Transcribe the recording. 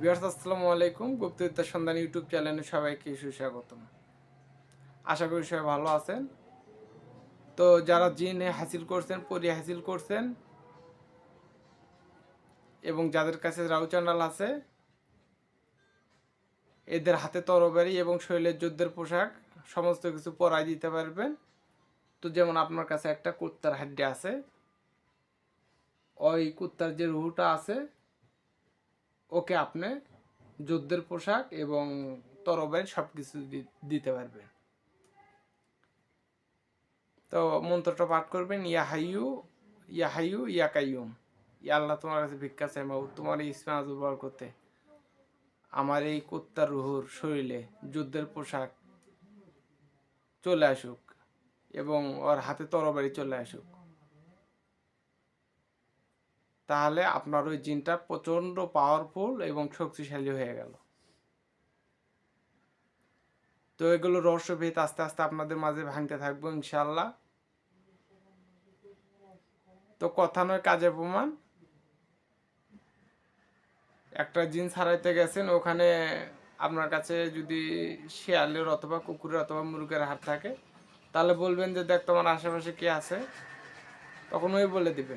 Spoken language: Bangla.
বিহার আসসালামু আলাইকুম। গুপ্তবিদ্যা সন্ধান ইউটিউব চ্যানেলে সবাইকে সুস্বাগতম। আশা করি সবাই ভালো আছেন। তো যারা জিন হাসিল করছেন, পরি হাসিল করছেন, এবং যাদের কাছে রাউ চ্যানেল আছে, এদের হাতে তরবারি এবং শৈলের যুদ্ধের পোশাক, সমস্ত কিছু পরাই দিতে পারবেন। তো যেমন আপনার কাছে একটা কুত্তার হাড্ডি আছে, ওই কুত্তার যে রুহুটা আছে ওকে আপনি যুদ্ধের পোশাক এবং তরবারি সব কিছু দিতে পারবেন। তো মন্ত্রটা পাঠ করবেন ইয়া হাইয়ু ইয়া ইয়া কাইয়ুম ইয়া আল্লাহ তোমার কাছে ভিক্ষা চাই মাবু তোমার এই ইসমা ব্যবহার করতে আমার এই কুত্তার রুহুর শরীরে যুদ্ধের পোশাক চলে আসুক এবং ওর হাতে তরবারি চলে আসুক। তাহলে আপনার ওই জিনটা প্রচণ্ড পাওয়ারফুল এবং শক্তিশালী হয়ে গেল। তো এগুলো রহস্যভেদ আস্তে আস্তে আপনাদের মাঝে ভাঙতে থাকব ইনশাল্লাহ তো কথা নয় কাজে প্রমাণ। একটা জিন ছাড়াইতে গেছেন, ওখানে আপনার কাছে যদি শিয়ালের অথবা কুকুরের অথবা মুরগের হাত থাকে, তাহলে বলবেন যে, দেখ, তোমার আশেপাশে কে আছে? তখন ওই বলে দিবে।